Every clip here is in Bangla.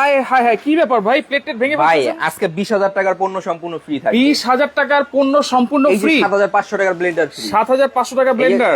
আয় হায় হায় কি ব্যাপার ভাই? ভেঙে ভাই আজকে বিশ হাজার টাকার পণ্য সম্পূর্ণ ফ্রি টাকার পণ্য সম্পূর্ণ ফ্রি টাকার ব্লেন্ডার টাকা ব্লেন্ডার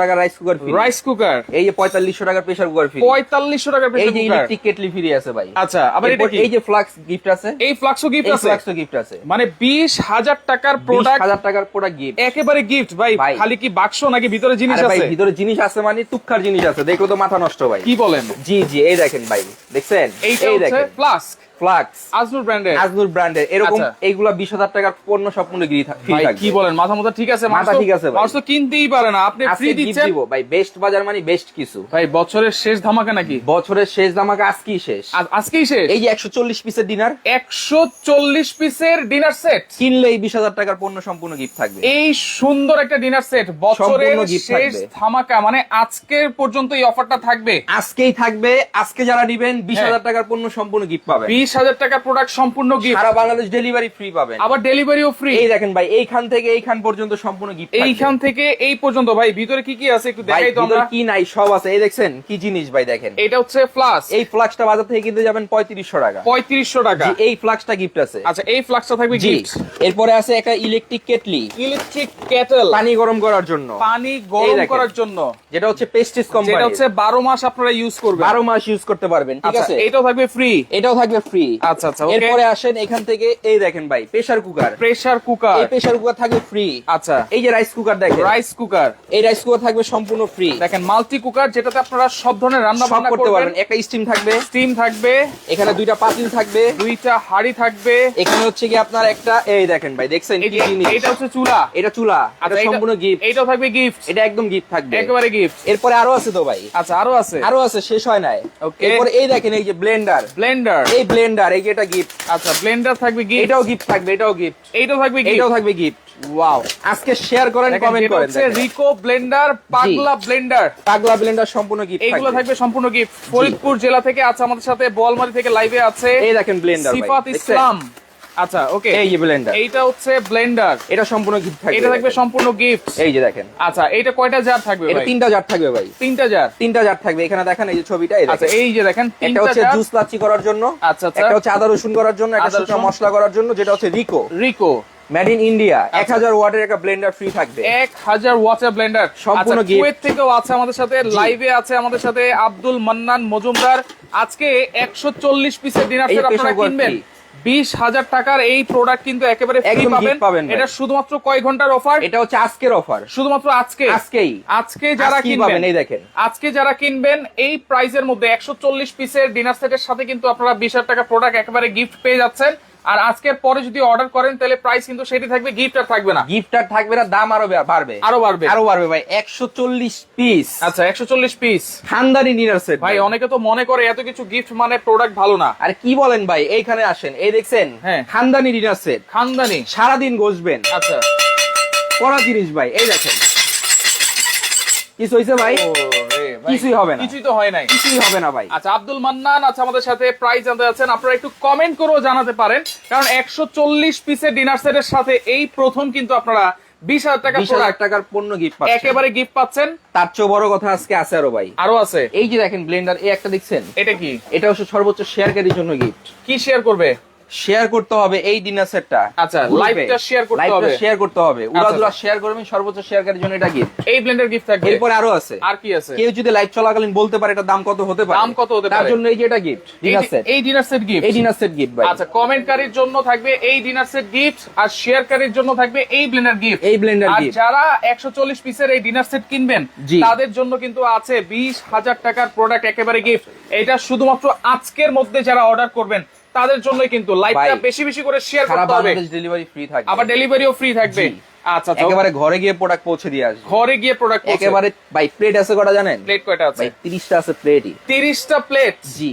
টাকার rice cooker free rice cooker এই যে পঁয়তাল্লিশশো টাকার প্রেসার কুকার ফ্রি পঁয়তাল্লিশশো টাকার এই যে কুকার ইলেকট্রিক কেটলি ফ্রি আছে ভাই। আচ্ছা আবার এটা এই যে ফ্লাক্স গিফট আছে। এই ফ্লাক্সও গিফট আছে? ফ্লাক্সও গিফট আছে। মানে বিশ হাজার টাকার প্রোডাক্ট হাজার টাকার প্রোডাক্ট গিফট একেবারে গিফট ভাই। খালি কি বাক্স নাকি ভিতরে জিনিস ভাই আছে? ভিতরে জিনিস আছে মানে তুক্ষার জিনিস আছে। দেখল তো মাথা নষ্ট ভাই। কি বলেন? জি জি এই দেখেন ভাই। দেখছেন? এইটা এই দেখেন। ফ্লাস্ক ফ্লাক্স আজনুর ব্র্যান্ডের? আজনুর ব্র্যান্ডের। এরকম আচ্ছা। এইগুলা বিশ হাজার টাকার পণ্য ভাই থাকবে। কি বলেন? মাথা মাথা ঠিক আছে? মাথা ঠিক আছে মানুষ তো কিনতেই পারে না। আপনি ফ্রি দিচ্ছেন? দিব। ভাই বেস্ট বাজার মানে বেস্ট কিছু। ভাই বছরের শেষ ধামাকা নাকি? বছরের শেষ দামাকে আজকেই শেষ। আজ- আজকেই শেষ? এই যে একশো চল্লিশ পিসের ডিনার একশো চল্লিশ পিসের ডিনার সেট কিনলেই বিশ হাজার টাকার পণ্য সম্পূর্ণ গিফট থাকবে। এই সুন্দর একটা ডিনার সেট বছরের শেষ ধামাকা মানে আজকের পর্যন্ত এই অফারটা থাকবে। আজকেই থাকবে। আজকে যারা নিবেন বিশ হ্যাঁ। হাজার টাকার পণ্য সম্পূর্ণ গিফট পাবেন। বিশ হাজার টাকার প্রোডাক্ট সম্পূর্ণ গিফট সারা বাংলাদেশ ডেলিভারি ফ্রি পাবেন। আবার ডেলিভারিও ফ্রি এই দেখেন ভাই এইখান থেকে এইখান পর্যন্ত সম্পূর্ণ গিফট এইখান থেকে এই পর্যন্ত ভাই ভিতরে কি কি আছে একটু দেখাই তো আমরা। কি নাই সব আছে। এই দেখছেন কি জিনিস ভাই দেখেন। এটা হচ্ছে ফ্লাস এই ফ্লাক্সটা বাজার থেকে কিনতে যাবেন পঁয়ত্রিশশো টাকা। পঁয়ত্রিশশো টাকা। এই ফ্লাক্সটা গিফট আছে। আচ্ছা এই ফ্লাক্সটা থাকবে গিফট এরপরে আছে একটা ইলেকট্রিক কেটলি ইলেকট্রিক কেটল পানি গরম করার জন্য। পানি গরম করার জন্য। যেটা হচ্ছে পেস্টিস যেটা কোম্পানি হচ্ছে বারো মাস আপনারা ইউজ করবেন। বারো মাস ইউজ করতে পারবেন ঠিক আচ্ছা আছে? এটাও থাকবে ফ্রি এটাও থাকবে ফ্রি আচ্ছা আচ্ছা এরপরে আসেন এখান থেকে এই দেখেন ভাই প্রেসার কুকার প্রেসার কুকার এই প্রেসার কুকার থাকবে ফ্রি আচ্ছা। এই যে রাইস কুকার দেখেন। রাইস কুকার এই রাইস কুকার থাকবে সম্পূর্ণ ফ্রি দেখেন মাল্টি কুকার যেটাতে আপনারা সব ধরনের রান্না বান্না করতে পারবেন। একটা স্টিম থাকবে। স্টিম থাকবে। এখানে দুইটা পাতিল থাকবে। দুইটা হাড়ি থাকবে। এখানে হচ্ছে কি আপনার একটা এই দেখেন ভাই দেখছেন এটা হচ্ছে চুলা। এটা চুলা। এটা আচ্ছা, সম্পূর্ণ গিফট এটাও থাকবে গিফট এটা একদম গিফট থাকবে। একেবারে গিফট এরপরে আরও আছে তো ভাই। আচ্ছা আরও আছে। আরও আছে শেষ হয় নাই. এরপরে এই দেখেন এই যে ব্লেন্ডার ব্লেন্ডার এই ব্লেন্ডার এই যে এটা গিফট আচ্ছা ব্লেন্ডার থাকবে গিফট এটাও গিফট থাকবে এটাও গিফট এইটাও থাকবে গিফট এটাও থাকবে গিফট ওয়াও আজকে শেয়ার করেন কমেন্ট করেন হচ্ছে রিকো ব্লেন্ডার পাগলা ব্লেন্ডার পাগলা ব্লেন্ডার সম্পূর্ণ গিফট এগুলো থাকবে সম্পূর্ণ গিফট ফরিদপুর জেলা থেকে আছে আমাদের সাথে বলমারি থেকে লাইভে আছে এই দেখেন ব্লেন্ডার সিফাত ইসলাম। আচ্ছা ওকে এই যে ব্লেন্ডার এইটা হচ্ছে ব্লেন্ডার এটা সম্পূর্ণ গিফট থাকবে এটা থাকবে সম্পূর্ণ গিফট এই যে দেখেন। আচ্ছা এইটা কয়টা জার থাকবে এটা তিনটা জার থাকবে ভাই। তিনটা জার তিনটা জার থাকবে। এখানে দেখেন এই যে ছবিটা এই আচ্ছা এই যে দেখেন তিনটা হচ্ছে জুস লাচ্ছি করার জন্য আচ্ছা আচ্ছা। একটা হচ্ছে আদা রসুন করার জন্য একটা শুকনো মশলা করার জন্য যেটা হচ্ছে Rico Rico made in India আচ্ছা। এক হাজার ওয়াটের একটা ব্লেন্ডার ফ্রি থাকবে। এক হাজার ওয়াটার ব্লেন্ডার সম্পূর্ণ কুয়েত থেকেও আছে আমাদের সাথে লাইভে আছে আমাদের সাথে আব্দুল মান্নান মজুমদার। আজকে একশো চল্লিশ পিসের ডিনার সেট আপনারা কিনবেন। বিশ হাজার টাকার এই প্রোডাক্ট কিন্তু একেবারে পাবেন। এটা শুধুমাত্র কয় ঘণ্টার অফার এটা হচ্ছে আজকের অফার শুধুমাত্র আজকে? আজকেই। আজকে যারা কিনবেন এই দেখেন। আজকে যারা কিনবেন এই প্রাইসের মধ্যে একশো চল্লিশ পিসের ডিনার সেটের সাথে কিন্তু আপনারা বিশ হাজার টাকা প্রোডাক্ট একেবারে গিফট পেয়ে যাচ্ছেন। আর আজকের পরে যদি অর্ডার করেন তাহলে প্রাইস কিন্তু সেটি থাকবে গিফট আর থাকবে না। গিফট আর থাকবে না দাম আরও বাড়বে। আরও বাড়বে। আরও বাড়বে ভাই একশো চল্লিশ পিস আচ্ছা একশো চল্লিশ পিস খানদানি ডিনার সেট ভাই অনেকে তো মনে করে এত কিছু গিফট মানে প্রোডাক্ট ভালো না। আর কি বলেন ভাই এইখানে আসেন। এই দেখছেন হ্যাঁ। খানদানি ডিনার সেট খানদানি। সারাদিন বসবেন আচ্ছা। পড়া জিনিস ভাই এই দেখেন। কিছু হয়েছে ভাই? ও। ভাই, কিছুই হবে না। কিছুই তো হয় নাই। কিছুই হবে না ভাই। আচ্ছা আব্দুল মান্নান আচ্ছা আমাদের সাথে প্রাইস জানতে যাচ্ছেন। আপনারা একটু কমেন্ট করেও জানাতে পারেন কারণ একশো চল্লিশ পিসের ডিনার সেটের সাথে এই প্রথম কিন্তু আপনারা বিশ হাজার টাকা বিশ হাজার টাকার পণ্য গিফট পাচ্ছেন। একেবারে গিফট পাচ্ছেন। তার চেয়ে বড় কথা আজকে আছে আরও ভাই। আরও আছে? এই যে দেখেন ব্লেন্ডার এই একটা দেখছেন? এটা কি? এটা হচ্ছে সর্বোচ্চ শেয়ারকারীর জন্য গিফট কি শেয়ার করবে? শেয়ার করতে হবে এই ডিনার সেটটা আচ্ছা, live-টা share করতে হবে। শেয়ার করতে হবে। উড়াদুরা। শেয়ার করবেন সর্বোচ্চ শেয়ারকারীর জন্য এটা গিফট এই ব্লেন্ডার গিফট থাকবে এরপরে আরও আছে। আর কি আছে? কেউ যদি লাইভ চলাকালীন বলতে পারে এটা দাম কত হতে পারে? দাম কত হতে পারে তার জন্য এই যে এটা গিফট ডিনার সেট এই ডিনার সেট গিফট এই ডিনার সেট গিফট ভাই। আচ্ছা কমেন্টকারীর জন্য থাকবে এই ডিনার সেট গিফট আর শেয়ারকারীর জন্য থাকবে এই ব্লেন্ডার গিফট এই ব্লেন্ডার গিফট আর যারা একশো চল্লিশ পিসের এই ডিনার সেট কিনবেন তাদের জন্য কিন্তু আছে বিশ হাজার টাকার প্রোডাক্ট একেবারে গিফট এটা শুধুমাত্র আজকের মধ্যে যারা অর্ডার করবেন তাদের জন্য কিন্তু লাইভটা বেশি বেশি করে শেয়ার করতে হবে। ডেলিভারি ফ্রি থাকবে। আবার ডেলিভারিও ফ্রি থাকবে। আচ্ছা আচ্ছা একেবারে ঘরে গিয়ে প্রোডাক্ট পৌঁছে দিয়ে আসবে। ঘরে গিয়ে প্রোডাক্ট একেবারে ভাই প্লেট আছে কটা জানেন? প্লেট কয়টা আছে? ভাই 30টা আছে প্লেটই তিরিশটা প্লেট জি।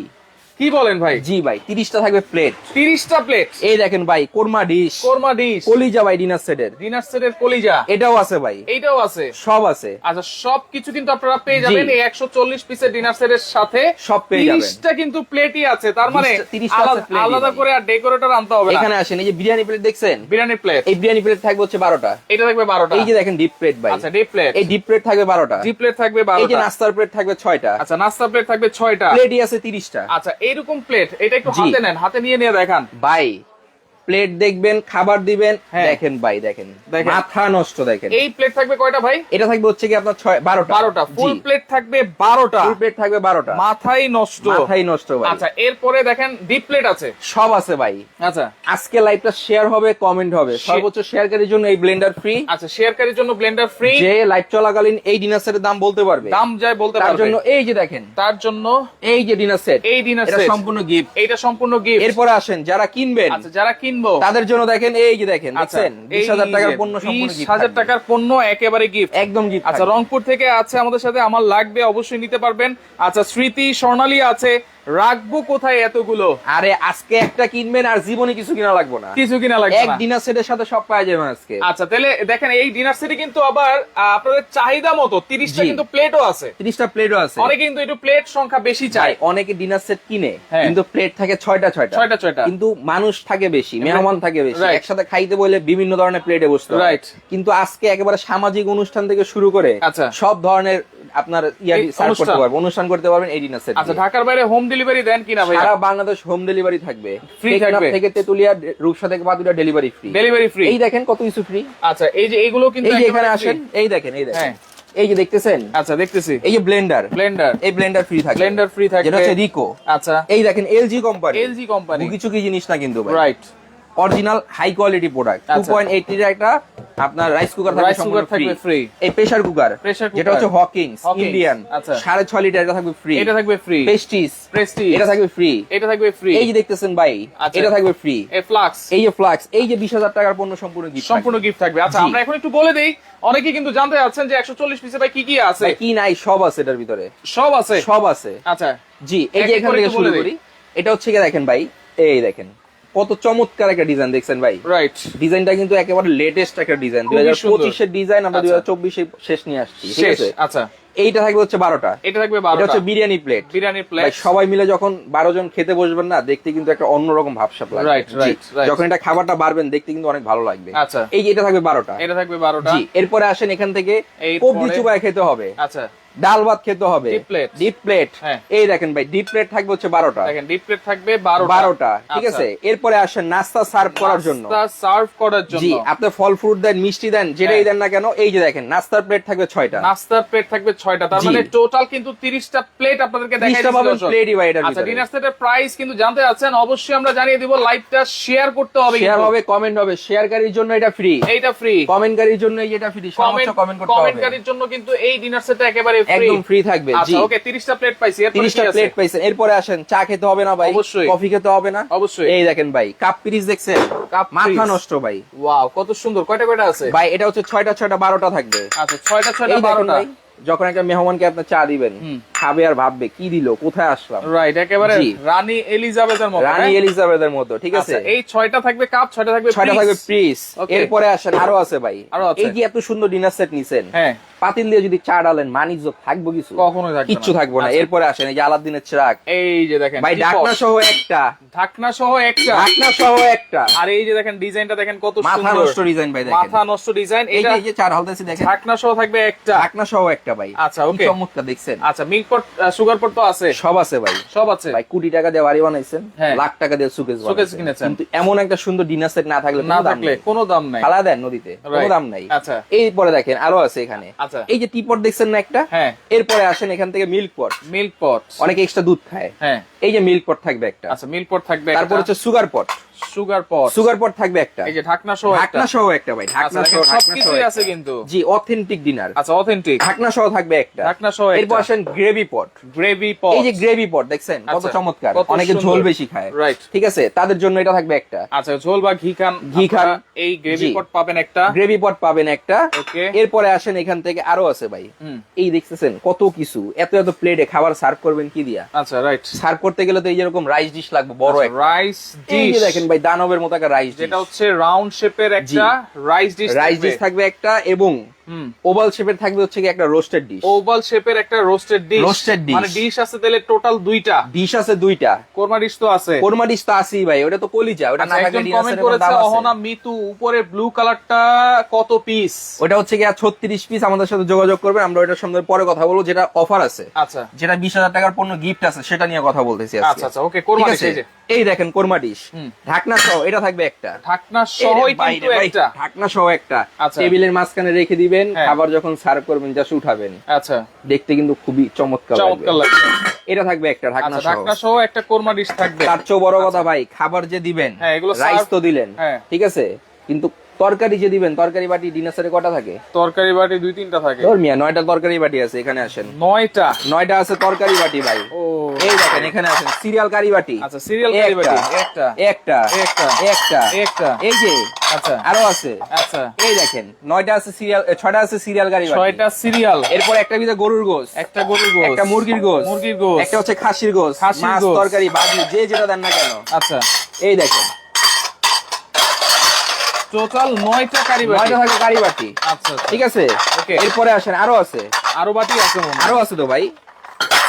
কি বলেন ভাই? জি ভাই তিরিশটা থাকবে প্লেট তিরিশটা প্লেট এই দেখেন ভাই কোরমা ডিশ কোরমা ডিশ কলিজা ভাই ডিনার সেটের। ডিনার সেটের কলিজা। এটাও আছে ভাই। এইটাও আছে। সব আছে। আচ্ছা সবকিছু কিন্তু আপনারা পেয়ে যাবেন এই একশো চল্লিশ পিসের ডিনার সেটের সাথে। সব পেয়ে যাবেন। তিরিশটা কিন্তু প্লেটই আছে। তার মানে 30 30টা আছে আলাদা-। করে আর ডেকোরেটর আনতে হবে এখানে আসেন এই যে বিরিয়ানি প্লেট দেখছেন? বিরিয়ানি প্লেট এই বিরিয়ানি প্লেট থাকবে হচ্ছে বারোটা। এটা থাকবে বারোটা। এই যে দেখেন ডিপ প্লেট ভাই। আচ্ছা ডিপ প্লেট এই ডিপ প্লেট থাকবে বারোটা। ডিপ প্লেট থাকবে বারোটা এই যে নাস্তার প্লেট থাকবে ছয়টা। আচ্ছা নাস্তা প্লেট থাকবে ছয়টা। প্লেটই আছে তিরিশটা। আচ্ছা এইরকম প্লেট এটা একটু। হাতে নেন হাতে নিয়ে নিয়ে দেখান ভাই প্লেট দেখবেন খাবার দিবেন। হ্যাঁ। দেখেন ভাই দেখেন। মাথা নষ্ট দেখেন। এই প্লেট থাকবে কয়টা ভাই? এটা থাকবে হচ্ছে কি আপনার ছয় বারোটা। বারোটা। ফুল প্লেট থাকবে বারোটা। ফুল প্লেট থাকবে বারোটা। মাথাই নষ্ট। মাথাই নষ্ট ভাই। আচ্ছা এরপরে দেখেন ডিপ প্লেট আছে। সব আছে ভাই। আচ্ছা। আজকে লাইভটা শেয়ার হবে কমেন্ট হবে। সর্বোচ্চ শেয়ারকারীর জন্য এই ব্লেন্ডার ফ্রি আচ্ছা শেয়ারকারীর জন্য ব্লেন্ডার ফ্রি যে লাইভ চলাকালীন এই ডিনার সেটের দাম বলতে পারবে। দাম যায় বলতে পারবে। তার জন্য এই যে দেখেন। তার জন্য এই যে ডিনার সেট এই ডিনার এটা সেট সম্পূর্ণ গিফট এইটা সম্পূর্ণ গিফট এরপরে আসেন যারা কিনবেন। আচ্ছা যারা কিনবো? তাদের জন্য দেখেন এই যে দেখেন আচ্ছা, দেখছেন? বিশ হাজার টাকার পণ্য বিশ হাজার টাকার পণ্য একেবারে গিফট একদম গিফট আচ্ছা রংপুর থেকে আছে আমাদের সাথে আমার লাগবে অবশ্যই নিতে পারবেন। আচ্ছা স্মৃতি স্বর্ণালী আছে রাখব কোথায় এতগুলো আরে আজকে একটা কিনবেন আর জীবনে কিছু কিনা লাগবে না কিছু কিনা লাগবে এক ডিনার সেটের সাথে সব পাওয়া যাবে আজকে আচ্ছা তাহলে দেখেন এই ডিনার সেটে কিন্তু আবার আপনাদের চাহিদা মতো তিরিশটা জি। কিন্তু প্লেটও আছে তিরিশটা প্লেটও আছে অনেকে কিন্তু একটু প্লেট সংখ্যা বেশি চায় অনেকে ডিনার সেট কিনে হ্যাঁ। কিন্তু প্লেট থাকে ছয়টা ছয়টা ছয়টা ছয়টা। কিন্তু মানুষ থাকে বেশি মেহমান থাকে বেশি একসাথে খাইতে বলে বিভিন্ন ধরনের প্লেটে বসতে। Right. কিন্তু আজকে একেবারে সামাজিক অনুষ্ঠান থেকে শুরু করে আচ্ছা। সব ধরনের আপনার ইয়া সার্ভ করতে পারবেন অনুষ্ঠান করতে পারবেন এই ডিনার সেট আচ্ছা ঢাকার বাইরে হোম ডেলিভারি দেন কিনা ভাই সারা বাংলাদেশ হোম ডেলিভারি থাকবে। টেকনাফ থাকবে। থেকে তেতুলিয়া রূপসা থেকে Badura delivery free delivery free এই দেখেন কত কিছু ফ্রি আচ্ছা এই যে এইগুলো কিন্তু এই যে এখানে আসেন এই দেখেন এই দেখেন। হ্যাঁ। এই যে দেখতেছেন? আচ্ছা দেখতেছি। এই যে ব্লেন্ডার ব্লেন্ডার এই ব্লেন্ডার ফ্রি থাকে ব্লেন্ডার ফ্রি থাকে যেটা হচ্ছে রিকো আচ্ছা। এই দেখেন এলজি কোম্পানি এলজি কোম্পানি কিছু কি জিনিস না কিন্তু right original high quality product. Two. Point eight একটা আপনার রাইস কুকার থাকবে cooker থাকবে ফ্রি এই প্রেসার কুকার যেটা হচ্ছে হকিংস ইন্ডিয়ান আচ্ছা। সাড়ে ছয় লিটার এটা থাকবে ফ্রি এটা থাকবে ফ্রি পেস্টিস প্রেস্টি এটা থাকবে ফ্রি এটা থাকবে ফ্রি এই যে দেখতেছেন ভাই আচ্ছা। এটা থাকবে ফ্রি এ ফ্লাক্স এই যে ফ্লাক্স এই যে বিশ হাজার টাকার পণ্য সম্পূর্ণ gift সম্পূর্ণ গিফট থাকবে। আচ্ছা আমরা এখন একটু বলে দেই অনেকে কিন্তু জানতে চাচ্ছেন যে একশো চল্লিশ পিসে ভাই কি কি আছে। কি নাই সব আছে এটার ভিতরে। সব আছে? সব আছে। আচ্ছা। জি এই যে এখান থেকে শুরু করি। এটা হচ্ছে কি দেখেন ভাই এই দেখেন। কত চমৎকার একটা ডিজাইন দেখছেন ভাই। রাইট ডিজাইনটা কিন্তু একেবারে লেটেস্ট একটা ডিজাইন দুই হাজার পঁচিশের ডিজাইন আমরা দুই আচ্ছা। হাজার চব্বিশে শেষ নিয়ে আসছি ঠিক আছে? আচ্ছা। এইটা থাকবে হচ্ছে বারোটা। এটা থাকবে এটা বারোটা। হচ্ছে বিরিয়ানি প্লেট বিরিয়ানির ভাই, প্লেট সবাই মিলে যখন বারো জন খেতে বসবেন না দেখতে কিন্তু একটা অন্যরকম ভাবসাব লাগবে। Right, জি। right, right. যখন এটা খাবারটা বাড়বেন দেখতে কিন্তু অনেক ভালো লাগবে। আচ্ছা। এই এটা থাকবে বারোটা। এটা থাকবে বারোটা। জি এরপরে আসেন এখান থেকে কবজি চুবাই খেতে হবে। আচ্ছা। ডাল ভাত খেতে হবে। ডিপ প্লেট হ্যাঁ। এই দেখেন ভাই ডিপ প্লেট থাকবে হচ্ছে বারোটা। দেখেন ডিপ প্লেট থাকবে বারোটা। ঠিক আছে? এরপরে আসেন নাস্তা সার্ভ করার জন্য। সার্ভ করার জন্য। জি আপনি ফল ফ্রুট দেন মিষ্টি দেন যেটাই হ্যাঁ। দেন না কেন এই যে দেখেন নাস্তার প্লেট থাকবে ছয়টা। নাস্তার প্লেট থাকবে ছয়টা। তার মানে টোটাল কিন্তু তিরিশটা প্লেট আপনাদেরকে দেখাই 30টা পাবেন প্লেটই ভাই এটার আচ্ছা ডিনার সেটের প্রাইস কিন্তু জানতে চাচ্ছেন অবশ্যই আমরা জানিয়ে দিব লাইভটা শেয়ার করতে হবে শেয়ার হবে কমেন্ট হবে। শেয়ারকারীর জন্য এটা ফ্রি এইটা ফ্রি কমেন্টকারীর জন্য এই যেটা ফ্রি কমেন্ট কমেন্ট করতে হবে। কমেন্টকারীর জন্য কিন্তু এই ডিনার সেটটা একেবারে একদম ফ্রি থাকবে জি। আচ্ছা ওকে 30টা প্লেট পাইছি এরপরে কি তিরিশটা আছে? প্লেট পাইছেন। এরপরে আসেন চা খেতে হবে না ভাই অবশ্যই। কফি খেতে হবে না। অবশ্যই। এই দেখেন ভাই কাপ পিরিজ দেখছেন? কাপ মাথা নষ্ট ভাই। ওয়াও কত সুন্দর। কয়টা কয়টা আছে? ভাই এটা হচ্ছে ছয়টা ছয়টা বারোটা থাকবে। আচ্ছা ছয়টা এই ছয়টা দেখেন বারোটা। ভাই যখন একটা মেহমানকে আপনি চা দিবেন হুম। খাবে আর ভাববে কি দিল কোথায় আসলাম? রাইট একেবারে রানী এলিজাবেথের মতো রানী হ্যাঁ? এলিজাবেথের মতো ঠিক আছে? আচ্ছা, এই ছয়টা থাকবে কাপ ছয়টা থাকবে ছয়টা থাকবে পিস এরপরে আসেন আরও আছে ভাই। আরও আছে। এই যে এত সুন্দর ডিনার সেট নিছেন হ্যাঁ। পাতিল দিয়ে যদি চা ডালেন থাকব কিছু? থাকবে কিচ্ছু থাকব না। আচ্ছা। এরপরে আসেন এই যে আলাদিনের এই যে দেখেন ভাই ঢাকনা সহ একটা। ঢাকনা সহ একটা। ঢাকনা সহ একটা। আর এই যে দেখেন ডিজাইনটা দেখেন কত মাথা নষ্ট ডিজাইন ভাই দেখেন। মাথা নষ্ট ডিজাইন এই যে চার হালতেছি দেখেন। ঢাকনা সহ থাকবে একটা। ঢাকনা সহ একটা ভাই। আচ্ছা, কি okay. চমৎকার দেখছেন। আচ্ছা মিল্ক পট সুগার পট তো আছে। সব আছে ভাই। সব আছে। ভাই কোটি টাকা দিয়ে বাড়ি বানাইছেন হ্যাঁ। লাখ টাকা দিয়ে সুকেস Showcase কিনেছেন। কিন্তু এমন একটা সুন্দর ডিনার সেট না থাকলে না থাকলে কোনো দাম নাই। ফালা দেন নদীতে কোনো দাম নাই। আচ্ছা। এইপরে দেখেন আরও আছে এখানে। আচ্ছা। এই যে টিপট দেখছেন না একটা? হ্যাঁ। এরপরে আসেন এখান থেকে মিল্ক পট মিল্ক পট অনেকে এক্সট্রা দুধ খায়। হ্যাঁ। এই যে মিল্ক পট থাকবে একটা। আচ্ছা মিল্ক পট থাকবে তারপর হচ্ছে sugar pot sugar pot sugar pot থাকবে একটা। এই যে ঢাকনা সহ ঢাকনা সহ একটা ভাই আচ্ছা ঢাকনা সহ ঢাকনা সহ আছে কিন্তু। জি অথেন্টিক ডিনার আচ্ছা অথেন্টিক ঢাকনা সহ থাকবে একটা। ঢাকনা সহ এরপর আসেন গ্রেভি পট গ্রেভি পট এই যে গ্রেভি পট দেখছেন? কত আচ্ছা, চমৎকার। অনেকে ঝোল বেশি খায়. ঠিক আছে? তাদের জন্য এটা থাকবে একটা। আচ্ছা ঝোল বা ঘি খান ঘি খান। এই গ্রেভি পট পাবেন একটা। গ্রেভি পট পাবেন একটা. এরপরে আসেন এখান থেকে আরও আছে ভাই। হুম। এই দেখতেছেন কত কিছু। এত এত প্লেটে খাবার সার্ভ করবেন কি দিয়া? আচ্ছা রাইট সার্ভ করতে গেলে তো এই যেরকম রাইস ডিশ লাগবে বড় রাইস ডিশ দেখেন ভাই দানবের মতো একটা রাইস যেটা হচ্ছে রাউন্ড শেপের একটা রাইস ডিশ রাইস ডিশ থাকবে একটা এবং ওভাল শেপের থাকবে হচ্ছে কি একটা রোস্টেড ডিশ ওভাল শেপের একটা রোস্টেড ডিশ Roasted dish। মানে ডিশ আছে তাহলে টোটাল দুইটা। ডিশ আছে দুইটা। কোরমা ডিশ তো আছে। কোরমা ডিশ তো আছেই ভাই ওটা তো কলিজা ওটা না থাকলে কমেন্ট করেছে অহনা মিতু উপরে ব্লু কালারটা কত পিস ওটা হচ্ছে কি ছত্রিশ পিস আমাদের সাথে যোগাযোগ করবে আমরা ওটার সম্বন্ধে পরে কথা বলব যেটা অফার আছে। আচ্ছা। যেটা বিশ হাজার টাকার পণ্য গিফট আছে সেটা নিয়ে কথা বলতেছি আজকে। আচ্ছা আচ্ছা ওকে কোরমা ডিশ এই যে। এই দেখেন কোরমা ডিশ ঢাকনা সহ এটা থাকবে একটা। ঢাকনা সহই কিন্তু একটা। ঢাকনা সহ একটা। আচ্ছা। টেবিলের মাঝখানে রেখে দিবেন হ্যাঁ। খাবার যখন সার্ভ করবেন জাস্ট উঠাবেন। আচ্ছা। দেখতে কিন্তু খুবই চমৎকার চমৎকার লাগবে। এটা থাকবে একটা ঢাকনা আচ্ছা সহ। ঢাকনা সহ একটা কোরমা ডিশ থাকবে। তার চেয়ে বড় কথা ভাই খাবার যে দিবেন হ্যাঁ, এগুলো রাইস তো দিলেন হ্যাঁ। ঠিক আছে? কিন্তু তরকারি যে দিবেন তরকারি বাটি ডিনার সেটে কটা থাকে? তরকারি বাটি দুই তিনটা থাকে। ধর মিয়া নয়টা তরকারি বাটি আছে এখানে আসেন। নয়টা? নয়টা আছে তরকারি বাটি ভাই। ও। এই দেখেন এখানে আছেন সিরিয়াল কারি বাটি। আচ্ছা সিরিয়াল কারি বাটি একটা একটা একটা, একটা। একটা। এই যে আচ্ছা। আরও আছে। আচ্ছা। এই দেখেন নয়টা আছে সিরিয়াল ছয়টা আছে সিরিয়াল কারি বাটি। ছয়টা সিরিয়াল এরপর একটা ভিতরে গরুর গোস একটা গরুর গোস একটা মুরগির গোস মুরগির গোস একটা হচ্ছে খাসির গোস মাছ গোস। তরকারি বাজি যে যেটা দেন না কেন। আচ্ছা। এই দেখেন টোটাল নয়টা কারি বাটি। থাকে কারি বাটি। আচ্ছা আচ্ছা। ঠিক আছে? Okay. এরপরে আসেন আরও আছে? আরও বাটি আছে আরও আছে তো ভাই?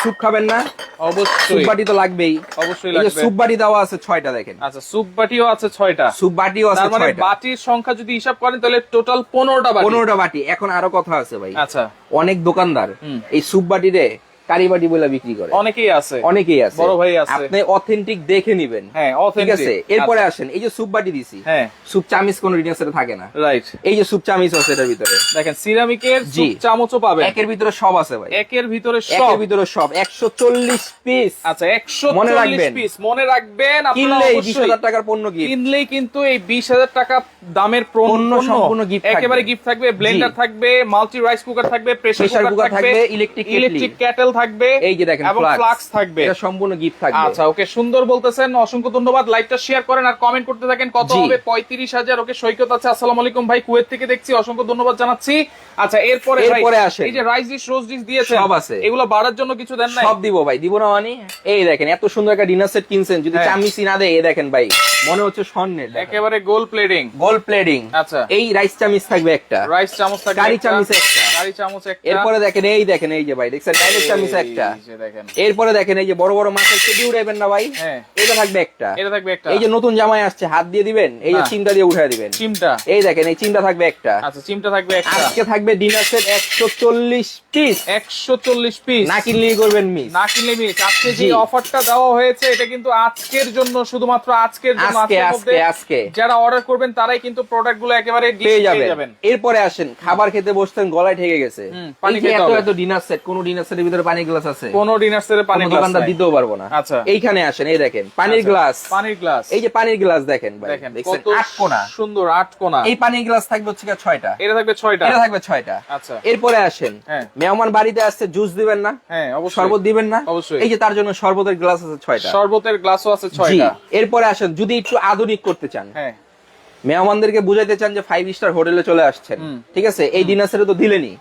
স্যুপ খাবেন না? স্যুপ অবশ্যই বাটি তো লাগবেই। অবশ্যই এই লাগবে। স্যুপ বাটি দেওয়া আছে ছয়টা দেখেন। আচ্ছা স্যুপ বাটিও আছে ছয়টা। স্যুপ বাটিও আছে তার মানে বাটির সংখ্যা যদি হিসাব করেন তাহলে টোটাল পনেরোটা বাটি। পনেরোটা বাটি। এখন আরও কথা আছে ভাই। আচ্ছা। অনেক দোকানদার। এই স্যুপ বাটিরে কারি বাটি বলে বিক্রি করে। অনেকেই আছে। অনেকেই আছে। বড় ভাই আছে। আপনি অথেন্টিক দেখে নিবেন। হ্যাঁ ঠিক আছে? এরপরে আসেন এই যে স্যুপ বাটি দিছি। হ্যাঁ। চামিচ কোন থাকে না। রাইট এই যে চামিচ আছে এটার ভিতরে। দেখেন সিরামিকের জি। স্যুপ চামচও পাবেন। একের ভিতরে সব আছে ভাই। একের ভিতরে সব। একের ভিতরে সব। একশো চল্লিশ পিস আচ্ছা একশো মনে চল্লিশ রাখবেন। পিস মনে রাখবেন আপনারা অবশ্যই হাজার টাকার পণ্য কি কিনলেই কিন্তু এই বিশ হাজার টাকা দামের পণ্য সম্পূর্ণ থাকবে। একেবারে গিফট থাকবে ব্লেন্ডার থাকবে মাল্টি রাইস কুকার থাকবে প্রেসার কুকার থাকবে kettle। ইলেকট্রিক ক্যাটেল থাকবে এই যে দেখেন এবং ফ্লাক্স থাকবে। এটা সম্পূর্ণ গিফট থাকবে। আচ্ছা ওকে সুন্দর বলতেছেন অসংখ্য ধন্যবাদ। লাইভটা শেয়ার করেন আর কমেন্ট করতে থাকেন কত হবে? পঁয়ত্রিশ হাজার ওকে সৈকত আছে আসসালামু আলাইকুম ভাই কুয়েত থেকে দেখছি অসংখ্য ধন্যবাদ জানাচ্ছি। আচ্ছা এরপরে এরপরে আসেন। এই যে রাইস ডিশ রোজ ডিশ দিয়েছেন সব আছে। এগুলো বাড়ার জন্য কিছু দেন নাই? সব দিব ভাই দিব না মানে? এই দেখেন এত সুন্দর একটা ডিনার সেট কিনছেন যদি হ্যাঁ। চামিচি না দেয় এই দেখেন ভাই মনে হচ্ছে স্বর্ণের একেবারে গোল প্লেটিং গোল্ড প্লেটিং আচ্ছা। এই রাইস চামিচ থাকবে একটা। রাইস চামচ থাকবে কারি চামচ একটা। কারি চামচ একটা। এরপরে দেখেন এই দেখেন এই যে ভাই দেখছেন চামিচ একটা। এরপরে দেখেন এই যে বড় বড় মাছের কেটে উঠাইবেন না ভাই? হ্যাঁ। এটা থাকবে একটা। এটা থাকবে একটা। এই যে নতুন জামাই আসছে হাত দিয়ে দিবেন এই যে। চিমটা দিয়ে উঠাই দিবেন। চিমটা। এই দেখেন এই চিমটা থাকবে একটা। আচ্ছা চিমটা থাকবে একটা। আজকে থাকবে ডিনার সেট একশো চল্লিশ পিস একশো চল্লিশ পিস না কিনলেই করবেন মিস না কিনলে মিস আজকে যে অফারটা দেওয়া হয়েছে এটা কিন্তু আজকের জন্য শুধুমাত্র আজকের জন্য আজকে আজকে আজকে। যারা অর্ডার করবেন তারাই কিন্তু প্রোডাক্টগুলো একেবারে পেয়ে যাবেন। এরপরে আসেন খাবার খেতে বসতেন গলায় ঠেকে গেছে। পানি এত ডিনার সেট কোন ডিনার সেটের ভিতরে পানি গ্লাস আছে? কোন ডিনার সেটে পানি গ্লাস দোকানদার দিতেও পারব না। আচ্ছা। এইখানে আসেন এই দেখেন পানির আচ্ছা, গ্লাস পানির গ্লাস এই যে পানির গ্লাস দেখেন ভাই দেখেন কত আট সুন্দর আট কোনা। এই পানির গ্লাস থাকবে হচ্ছে ছয়টা। এটা থাকবে ছয়টা। এটা থাকবে ছয়টা। আচ্ছা। এরপরে আসেন হ্যাঁ। মেহমান বাড়িতে আসছে জুস দিবেন না? হ্যাঁ অবশ্যই। শরবত দিবেন না? অবশ্যই। এই যে তার জন্য শরবতের গ্লাস আছে ছয়টা। শরবতের গ্লাসও আছে ছয়টা। এরপরে আসেন যদি একটু আধুনিক করতে চান হ্যাঁ। মেহমানদেরকে বুঝাইতে চান যে ফাইভ স্টার হোটেলে চলে আসছেন। ঠিক আছে? এই ডিনার সেটে তো দিলেনি।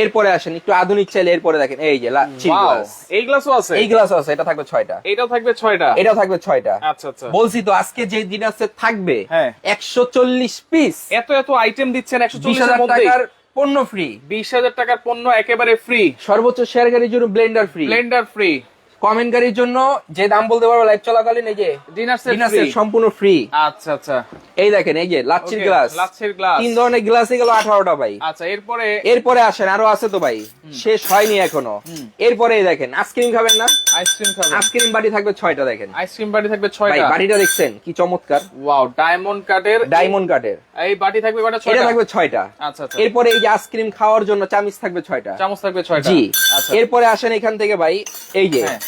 এরপরে আসেন একটু আধুনিক চাইলে এরপরে দেখেন এই যে এই গ্লাসও আছে? এই গ্লাস আছে এটা থাকবে ছয়টা। এটাও থাকবে ছয়টা? এটাও থাকবে ছয়টা। আচ্ছা আচ্ছা। বলছি তো আজকে যে ডিনার সেট থাকবে হ্যাঁ। একশো চল্লিশ পিস এত এত আইটেম দিচ্ছেন একশো হাজার টাকার পণ্য ফ্রি বিশ হাজার টাকার পণ্য একেবারে ফ্রি সর্বোচ্চ শেয়ারকারীর জন্য ব্লেন্ডার ফ্রি ব্লেন্ডার ফ্রি কমেন্টকারীর জন্য যে দাম বলতে পারব লাইভ চলাকালীন এই যে ডিনার সেট ডিনার সেট সম্পূর্ণ ফ্রি আচ্ছা আচ্ছা। এই দেখেন এই যে লাচ্ছির গ্লাস লাচ্ছির গ্লাস তিন ধরনের গ্লাসে গেল আঠারোটা ভাই। আচ্ছা এরপরে এরপরে আসেন আরও আছে তো ভাই। শেষ হয়নি এখনও। এরপরে এই দেখেন আইসক্রিম খাবেন না? আইসক্রিম খাবেন। আইসক্রিম বাটি থাকবে ছয়টা দেখেন। আইসক্রিম বাটি থাকবে ভাই ছয়টা বাটিটা দেখছেন কি চমৎকার। ওয়াও ডায়মন্ড কাটের ডায়মন্ড কাটের এই বাটি থাকবে কটা এটা ছয়টা। থাকবে ছয়টা। আচ্ছা আচ্ছা। এরপরে এই যে আইসক্রিম খাওয়ার জন্য চামিচ থাকবে ছয়টা। চামচ থাকবে ছয়টা। জি। আচ্ছা। এরপরে আসেন এখান থেকে ভাই এই যে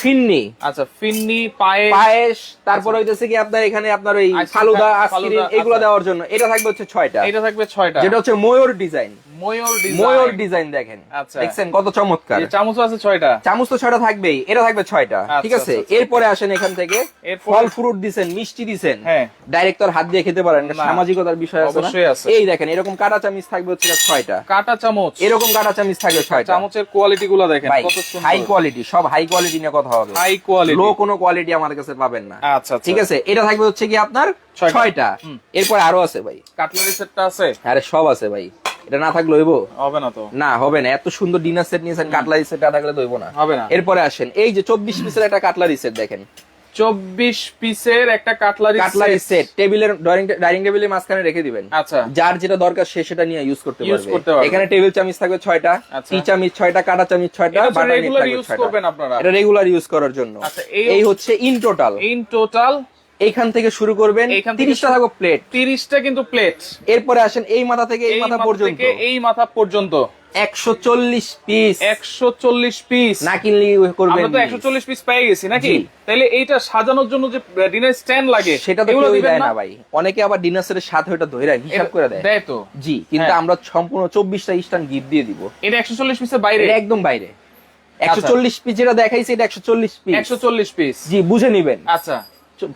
ফিন্নি। আচ্ছা ফিন্নি পায়ে পায়েস তারপর হইতেছে কি আপনার এখানে আপনার ওই ফালুদা ফালুদা, আইসক্রিম এগুলো আচ্ছা। দেওয়ার জন্য। এটা থাকবে হচ্ছে ছয়টা। এটা থাকবে ছয়টা। যেটা হচ্ছে ময়ূর ডিজাইন। ময়ূর ডিজাইন। ময়ূর ডিজাইন দেখেন। আচ্ছা। দেখছেন কত চমৎকার। চামচ আছে ছয়টা। চামচ তো ছয়টা থাকবেই। এটা থাকবে ছয়টা। আচ্ছা, ঠিক আছে? আচ্ছা, আচ্ছা। এরপরে আসেন এখান থেকে ফল ফ্রুট দিছেন মিষ্টি দিছেন। হ্যাঁ। ডাইরেক্ট তোর হাত দিয়ে খেতে পারেন সামাজিকতার বিষয় আছে অবশ্যই আছে। এই দেখেন এরকম কাটা চামচ থাকবে হচ্ছে ছয়টা। কাটা চামচ। এরকম কাটা চামচ থাকবে ছয়টা। চামচের কোয়ালিটি গুলো দেখেন কত হাই কোয়ালিটি সব হাই কোয়ালিটি নিয়ে কথা হবে। হাই কোয়ালিটি লো কোনো কোয়ালিটি আমার কাছে পাবেন না। আচ্ছা আচ্ছা। ঠিক আছে? এটা থাকবে হচ্ছে কি আপনার ছয়টা। ছয়টা। এরপর আরও আছে ভাই। কাটলারি সেটটা আছে? আরে সব আছে ভাই। এটা না থাকলে হইব? হবে না তো। না হবে না। এত সুন্দর ডিনার সেট নিয়েছেন কাটলারি সেট না থাকলে তো হইব না। হবে না। এরপরে আসেন। এই যে চব্বিশ পিসের একটা কাটলারি সেট দেখেন। চব্বিশ পিসের একটা কাটলারি কাটলারি সেট টেবিলের ডাইনিং টেবিলের মাঝখানে রেখে দিবেন। আচ্ছা। যার যেটা দরকার সে সেটা নিয়ে ইউজ করতে পারবে। এখানে টেবিল চামিচ থাকবে ছয়টা আচ্ছা। টি চামিচ ছয়টা কাটা চামিচ ছয়টা রেগুলার ইউজ করবেন আপনারা। এটা রেগুলার ইউজ করার জন্য। আচ্ছা, এই- হচ্ছে ইন টোটাল ইন টোটাল এইখান থেকে শুরু করবেন। তিরিশটা থাকবে প্লেট তিরিশটা কিন্তু প্লেট এরপরে আসেন এই মাথা থেকে এই মাথা পর্যন্ত। এই মাথা পর্যন্ত। একশো চল্লিশ পিস একশো চল্লিশ পিস না কিনলে করবেন। আমরা তো একশো চল্লিশ পিস পেয়ে গেছি নাকি? তাহলে এইটা সাজানোর জন্য যে ডিনার স্ট্যান্ড লাগে সেটা তো দেয় না? ভাই। অনেকে আবার ডিনার সেটের সাথে ওটা ধরে হিসাব করে দেয়। দেয় তো? জি কিন্তু হ্যাঁ। আমরা সম্পূর্ণ চব্বিশটা স্টান গিফট দিয়ে দিব। এটা একশো চল্লিশ পিসের বাইরে? একদম বাইরে। একশো চল্লিশ পিস যেটা দেখাইছে এটা একশো চল্লিশ পিস একশো চল্লিশ পিস জি বুঝে নিবেন। আচ্ছা।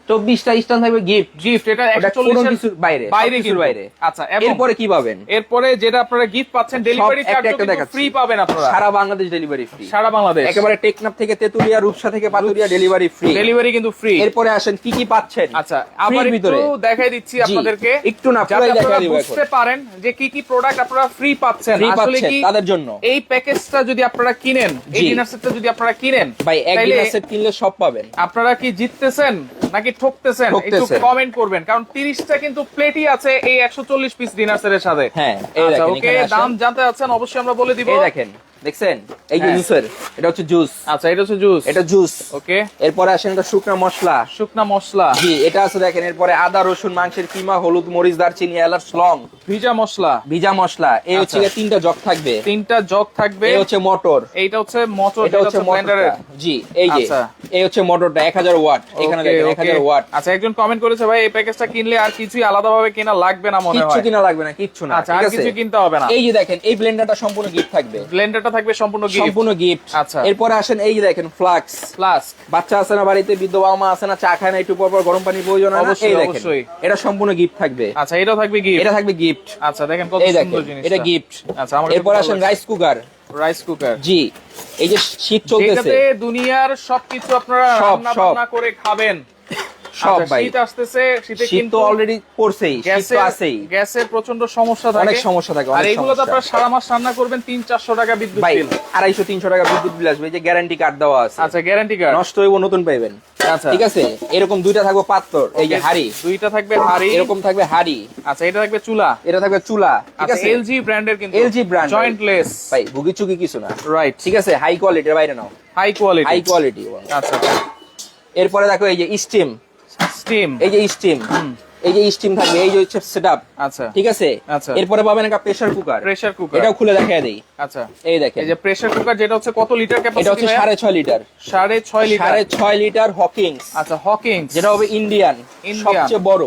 চব্বিশটা স্টান থাকবে গিফট গিফট এটা কিছুর বাইরে বাইরে সবকিছুর বাইরে। আচ্ছা এরপরে কি পাবেন? এরপরে যেটা আপনারা গিফট পাচ্ছেন ডেলিভারি চার্জ ফ্রি পাবেন আপনারা। সারা বাংলাদেশ ডেলিভারি ফ্রি সারা বাংলাদেশ। একেবারে টেকনাফ থেকে তেতুলিয়া রূপসা থেকে পাতুরিয়া ডেলিভারি ফ্রি ডেলিভারি কিন্তু ফ্রি এরপরে আসেন কি কি পাচ্ছেন? আচ্ছা আবার ভিতরে। একটু দেখাই দিচ্ছি আপনাদেরকে। একটু না, যাতে দেখাই দিব বুঝতে পারেন যে কি কি প্রোডাক্ট আপনারা ফ্রি পাচ্ছেন। আসলে কি তাদের জন্য। এই প্যাকেজটা যদি আপনারা কিনেন এই ডিনার সেটটা যদি আপনারা কিনেন ভাই এক ডিনার সেট কিনলে সব পাবেন। আপনারা কি জিততেছেন? নাকি ঠকতেছেন? একটু কমেন্ট করবেন কারণ তিরিশটা কিন্তু প্লেটই আছে এই একশো চল্লিশ পিস ডিনার সেটের সাথে। হ্যাঁ আচ্ছা ওকে দাম জানতে চাচ্ছেন অবশ্যই আমরা বলে দিব। দেখেন দেখছেন? এই যে হ্যাঁ। জুসের এটা হচ্ছে জুস আচ্ছা এটা হচ্ছে জুস এটা জুস ওকে এরপরে আসেন এটা শুকনা মশলা। শুকনা মশলা। জি এটা আছে দেখেন এরপরে আদা রসুন মাংসের কিমা হলুদ মরিচ দারচিনি এলাচ লং। ভিজা মশলা। ভিজা মশলা। এই হচ্ছে আচ্ছা। তিনটা জগ থাকবে। তিনটা জগ থাকবে। এই হচ্ছে মোটর। এইটা হচ্ছে মোটর এটা হচ্ছে ব্লেন্ডারের জি এই যে। আচ্ছা। এই হচ্ছে মোটরটা এক হাজার ওয়াট। এখানে দেখেন এক okay. হাজার ওয়াট। আচ্ছা একজন কমেন্ট করেছে ভাই এই প্যাকেজটা কিনলে আর কিছুই আলাদাভাবে কেনা লাগবে না মনে হয়? কিনা লাগবে না কিচ্ছু না আচ্ছা আর কিছু কিনতে হবে না। এই যে দেখেন এই ব্লেন্ডারটা সম্পূর্ণ গিফট থাকবে। ব্লেন্ডারটা থাকবে সম্পূর্ণ সম্পূর্ণ গিফট আচ্ছা। এরপরে আসেন এই দেখেন ফ্লাক্স ফ্লাস্ক বাচ্চা আছে না বাড়িতে বৃদ্ধ বাবা মা আছে না চা খায় না একটু পর পর গরম পানি প্রয়োজন অবশ্যই, অবশ্যই। এটা সম্পূর্ণ গিফট থাকবে। আচ্ছা এটাও থাকবে গিফট এটা থাকবে গিফট আচ্ছা দেখেন কত সুন্দর জিনিস এটা গিফট আচ্ছা আমার এরপর আসেন রাইস কুকার রাইস কুকার জি এই যে শীত চলতেছে। দুনিয়ার সবকিছু আপনারা রান্না করে খাবেন। সব আচ্ছা, ভাই। শীত আসতেছে শীতে কিন্তু অলরেডি পড়ছেই শীত তো আছেই। গ্যাসের প্রচণ্ড সমস্যা থাকে। অনেক সমস্যা থাকে আর এইগুলো তো আপনারা সারা মাস রান্না করবেন তিন চারশো টাকা বিদ্যুৎ বিল আড়াইশো তিনশো টাকা বিদ্যুৎ বিল আসবে এই যে গ্যারান্টি কার্ড দেওয়া আছে। আচ্ছা গ্যারান্টি কার্ড নষ্ট হইব নতুন পাইবেন। আচ্ছা। ঠিক আছে? এরকম দুইটা থাকবে পাত্র এই যে হাড়ি। দুইটা থাকবে হাড়ি। এরকম থাকবে হাড়ি। আচ্ছা এটা থাকবে চুলা। এটা থাকবে চুলা ঠিক আচ্ছা আছে? এলজি ব্র্যান্ডের কিন্তু। Brand, ভাই। জয়েন্টলেস ভাই ভুগি চুকি কিছু না। রাইট ঠিক আছে? হাই কোয়ালিটির বাইরে নাও। হাই কোয়ালিটি হাই কোয়ালিটি আচ্ছা এরপরে দেখো এই যে স্টিম স্টিম এই যে স্টিম এই যে স্টিম থাকবে এই যে হচ্ছে সেটআপ আচ্ছা। ঠিক আছে? আচ্ছা। এরপরে পাবেন একটা প্রেসার কুকার প্রেসার কুকার এটাও খুলে দেখায় দেই। আচ্ছা। এই দেখেন। এই যে প্রেসার কুকার যেটা হচ্ছে কত লিটার এটা হচ্ছে সাড়ে ছয় লিটার সাড়ে ছয় লিটার সাড়ে ছয় লিটার হকিংস আচ্ছা হকিং যেটা হবে ইন্ডিয়ান সবচেয়ে বড়।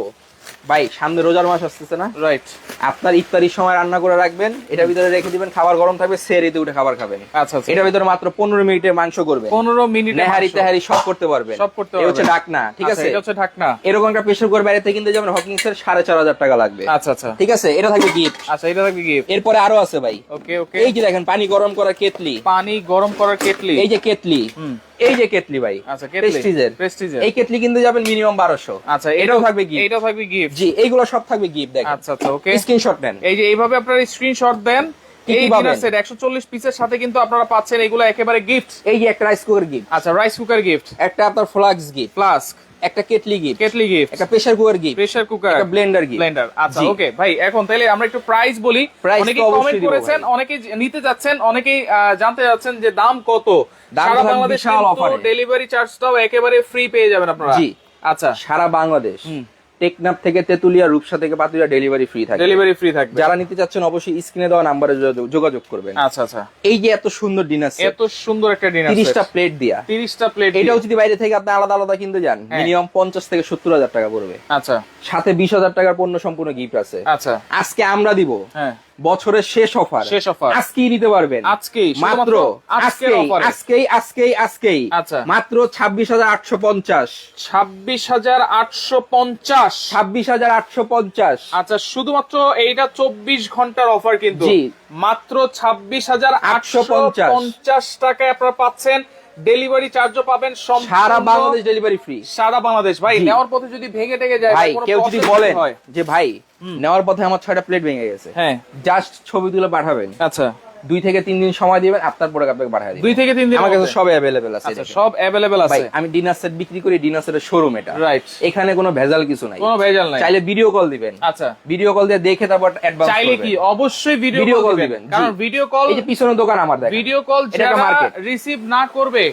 ভাই সামনে রোজার মাস আসতেছে না? রাইট আপনার ইফতারির সময় রান্না করে রাখবেন এটার ভিতরে রেখে দিবেন খাবার গরম থাকবে সেরিতে উঠে খাবার খাবেন। আচ্ছা আচ্ছা। এটার ভিতরে মাত্র পনেরো মিনিটে মাংস করবে পনেরো মিনিট নেহারি তেহারি সব করতে পারবেন। সব করতে এই হচ্ছে। ডাকনা ঠিক আছে? এটা হচ্ছে ঢাকনা। এরকম একটা প্রেসার কুকার বাইরে থেকে কিনতে যাবেন হকিংস এর সাড়ে চার হাজার টাকা লাগবে। আচ্ছা আচ্ছা। ঠিক আছে? এটা থাকবে গিফট আচ্ছা এটা থাকবে গিফট এরপরে আরও আছে ভাই। ওকে ওকে এই যে দেখেন পানি গরম করার কেটলি। পানি গরম করার কেটলি। এই যে কেটলি। হুম। এই যে কেতলি ভাই আচ্ছা কেটলি। প্রেস্টিজের। প্রেস্টিজের। এই কেতলি কিনতে যাবেন মিনিমাম বারোশো। আচ্ছা এটাও থাকবে গিফট এটাও থাকবে গিফট জি এইগুলো সব থাকবে গিফট দেখেন। আচ্ছা আচ্ছা ওকে স্ক্রিনশট নেন। এই যে এইভাবে আপনারা স্ক্রিনশট দেন এই? ডিনার সেট 140 পিসের সাথে কিন্তু আপনারা পাচ্ছেন এগুলো একেবারে গিফট এই যে একটা রাইস কুকার গিফট আচ্ছা রাইস কুকার গিফট একটা আপনার ফ্লাক্স গিফট ফ্লাস্ক একটা কেটলি গিফট কেটলি গিফট একটা pressure cooker gift pressure cooker একটা ব্লেন্ডার গিফট ব্লেন্ডার আচ্ছা ওকে ভাই এখন তাহলে আমরা একটু প্রাইস বলি। অনেকেই কমেন্ট করেছেন। অনেকেই নিতে যাচ্ছেন অনেকেই জানতে যাচ্ছেন যে দাম কত। সারা বাংলাদেশ। ডেলিভারি চার্জটাও একেবারে ফ্রি পেয়ে যাবেন আপনারা। জি। আচ্ছা। সারা বাংলাদেশ। টেকনাফ থেকে তেতুলিয়া রূপসা থেকে পাতুলিয়া ডেলিভারি ফ্রি থাকে ডেলিভারি ফ্রি থাকবে। যারা নিতে চাচ্ছেন অবশ্যই স্ক্রিনে দেওয়া নাম্বারে যোগাযোগ- করবেন। আচ্ছা আচ্ছা। এই যে এত সুন্দর ডিনার সেট এত সুন্দর একটা ডিনার তিরিশটা প্লেট দিয়া। তিরিশটা প্লেট এটাও যদি বাইরে থেকে আপনি আলাদা আলাদা কিনতে যান হ্যাঁ। মিনিমাম পঞ্চাশ থেকে সত্তর হাজার টাকা পড়বে। আচ্ছা। সাথে বিশ হাজার টাকার পণ্য সম্পূর্ণ গিফট আছে। আচ্ছা। আজকে আমরা দিব। হ্যাঁ। বছরের শেষ অফার শেষ offer। আজকেই নিতে পারবেন। আজকেই, মাত্র আজকেই আজকেই আজকেই আজকেই। আচ্ছা। মাত্র ছাব্বিশ হাজার আটশো পঞ্চাশ। ছাব্বিশ হাজার আটশো পঞ্চাশ। ছাব্বিশ হাজার আটশো পঞ্চাশ। আচ্ছা শুধুমাত্র এইটা চব্বিশ ঘণ্টার অফার কিন্তু। মাত্র ছাব্বিশ হাজার আটশো 850 পঞ্চাশ টাকায় আপনারা পাচ্ছেন ডেলিভারি চার্জও পাবেন সারা বাংলাদেশ ডেলিভারি ফ্রি সারা বাংলাদেশ। ভাই নেওয়ার পথে যদি ভেঙে টেগে যায় ভাই কেউ যদি বলে যে ভাই নেওয়ার পথে আমার ছয়টা প্লেট ভেঙে গেছে। হ্যাঁ। জাস্ট ছবি তুলে পাঠাবেন। আচ্ছা। দুই থেকে তিন দিন সময় দিবেন আপনার প্রোডাক্ট আপনাকে পাঠিয়ে দিবেন। দুই থেকে তিন দিন আমার কাছে সব অ্যাভেলেবেল আছে আচ্ছা সব অ্যাভেলেবেল আছে। আমি ডিনার সেট বিক্রি করি ডিনার সেটের শোরুম এটা। রাইট এখানে কোনো ভেজাল কিছু নাই। কোনো ভেজাল নাই। চাইলে ভিডিও কল দিবেন। আচ্ছা। ভিডিও কল দিয়ে দেখে তারপর অ্যাডভান্স চাইলে কি? অবশ্যই ভিডিও কল দিবেন। কারণ ভিডিও কল এই যে পিছনের দোকান আমার দেখেন ভিডিও কল যারা রিসিভ না করবে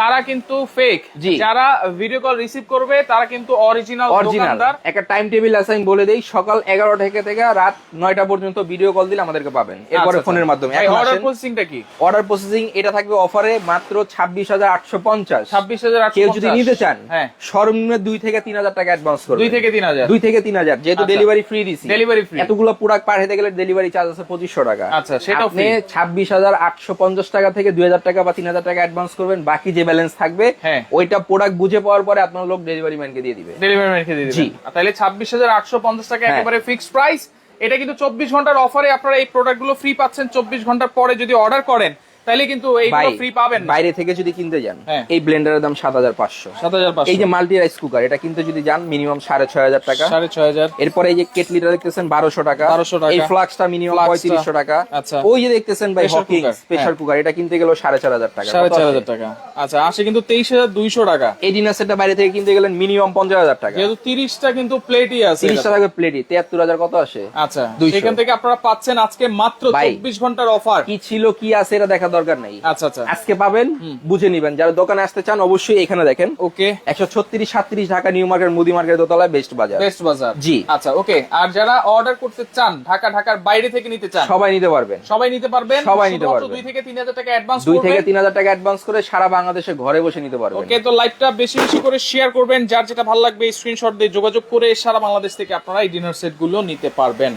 তারা কিন্তু ফেক। যারা ভিডিও কল রিসিভ করবে তারা কিন্তু অরিজিনাল অরিজিনাল একটা টাইম টেবিল আছে আমি বলে দেই সকাল এগারো থেকে থেকে রাত নয়টা পর্যন্ত ভিডিও কল দিলে আমাদেরকে পাবেন। এরপরে ফোনের মাধ্যমে। অর্ডার প্রসেসিংটা কি? অর্ডার প্রসেসিং এটা থাকবে অফারে মাত্র ছাব্বিশ হাজার আটশো পঞ্চাশ। ছাব্বিশ হাজার কেউ যদি নিতে চান হ্যাঁ। সর্বনিম্ন দুই থেকে তিন হাজার টাকা অ্যাডভান্স করবে। দুই থেকে তিন হাজার। দুই থেকে তিন হাজার যেহেতু আচ্ছা। ডেলিভারি ফ্রি দিছি Delivery free। এতগুলো প্রোডাক্ট পাঠাতে গেলে ডেলিভারি চার্জ আছে পঁচিশশো টাকা। আচ্ছা, সেটাও আপনি ছাব্বিশ হাজার আটশো পঞ্চাশ টাকা থেকে দুই হাজার টাকা বা তিন হাজার টাকা অ্যাডভান্স করবেন বাকি যে ব্যালেন্স থাকবে। হ্যাঁ। ওইটা প্রোডাক্ট বুঝে পাওয়ার পরে আপনার লোক ডেলিভারি ম্যানকে দিয়ে দিবে। ডেলিভারি ম্যানকে দিয়ে দিবে। তাহলে ছাব্বিশ হাজার আটশো পঞ্চাশ টাকা হ্যাঁ। একেবারে ফিক্সড প্রাইস এটা কিন্তু চব্বিশ ঘণ্টার অফারে আপনারা এই প্রোডাক্টগুলো ফ্রি পাচ্ছেন। চব্বিশ ঘণ্টার পরে যদি অর্ডার করেন কিন্তু এইগুলো ফ্রি পাবেন বাইরে থেকে যদি কিনতে যান হ্যাঁ। এই ব্লেন্ডারের দাম সাত হাজার পাঁচশো সাত হাজার এই যে মাল্টি রাইস কুকার এটা কিনতে যদি যান মিনিমাম সাড়ে ছয় হাজার টাকা সাড়ে ছয় হাজার এরপরে এই যে কেটলিটা দেখতেছেন বারোশো টাকা 1200 টাকা। এই ফ্লাক্সটা মিনিমাম ফ্লাক্সটা। পঁয়ত্রিশশো টাকা আচ্ছা। ওই যে দেখতেছেন ভাই হকিং হ্যাঁ। কুকার এটা কিনতে গেল সাড়ে চার হাজার টাকা সাড়ে কত চার আছে? হাজার টাকা আচ্ছা আসে কিন্তু তেইশ হাজার দুইশো টাকা এই ডিনার সেটটা বাইরে থেকে কিনতে গেলেন মিনিমাম পঞ্চাশ হাজার টাকা যেহেতু তিরিশটা কিন্তু প্লেটই আছে তিরিশ এটাতে। টাকা প্লেটই তিয়াত্তর হাজার কত আসে আচ্ছা সেখান থেকে আপনারা পাচ্ছেন আজকে মাত্র ভাই। চব্বিশ ঘণ্টার অফার কি ছিল কি আছে এটা দেখার দরকার নেই। আচ্ছা আচ্ছা। আজকে পাবেন বুঝে নিবেন। যারা দোকানে আসতে চান অবশ্যই এখানে দেখেন। ওকে। একশো ছত্রিশ সাত্রিশ ঢাকা নিউ মার্কেট মুদি মার্কেট দোতলায় বেস্ট বাজার। Best bazaar. জি। আচ্ছা ওকে। আর যারা অর্ডার করতে চান ঢাকা ঢাকার বাইরে থেকে নিতে চান সবাই নিতে পারবেন। সবাই নিতে পারবেন। সবাই নিতে পারবেন। দুই থেকে তিন হাজার টাকা অ্যাডভান্স দুই থেকে তিন হাজার টাকা অ্যাডভান্স করে সারা বাংলাদেশে ঘরে বসে নিতে পারবেন। ওকে তো লাইভটা বেশি বেশি করে শেয়ার করবেন। যার যেটা ভালো লাগবে স্ক্রিনশট দিয়ে যোগাযোগ করে সারা বাংলাদেশ থেকে আপনারা এই ডিনার সেটগুলো নিতে পারবেন।